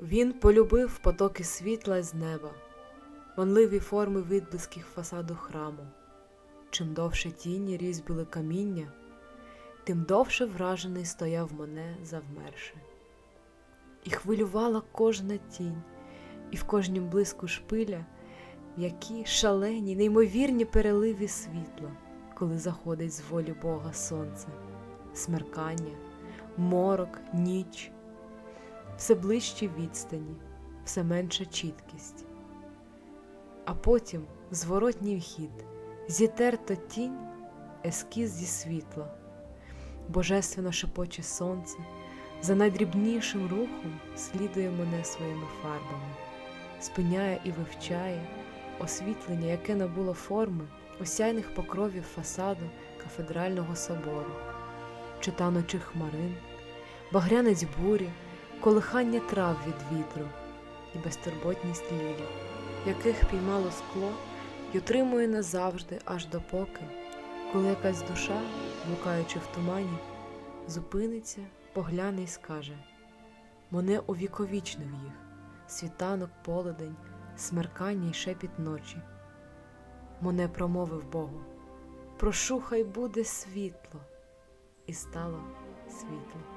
Він полюбив потоки світла з неба, манливі форми відблисків фасаду храму. Чим довше тіні різьбили каміння, тим довше вражений стояв мене завмерши. І хвилювала кожна тінь, і в кожнім блиску шпиля які шалені, неймовірні переливи світла, коли заходить з волі Бога сонце, смеркання, морок, ніч, все ближчі відстані, все менша чіткість. А потім зворотній вхід, зітерто тінь, ескіз зі світла, божественно шепоче сонце, за найдрібнішим рухом слідує мене своїми фарбами, спиняє і вивчає освітлення, яке набуло форми осяйних покровів фасаду кафедрального собору, чи танучих хмарин, багрянець бурі, колихання трав від вітру і безтурботність лілі, яких піймало скло й утримує назавжди аж допоки, коли якась душа, блукаючи в тумані, зупиниться, погляне й скаже Мене увіковічнив їх, світанок, полудень, смеркання й шепіт ночі. Моне промовив Богу, прошу, хай буде світло, і стало світло.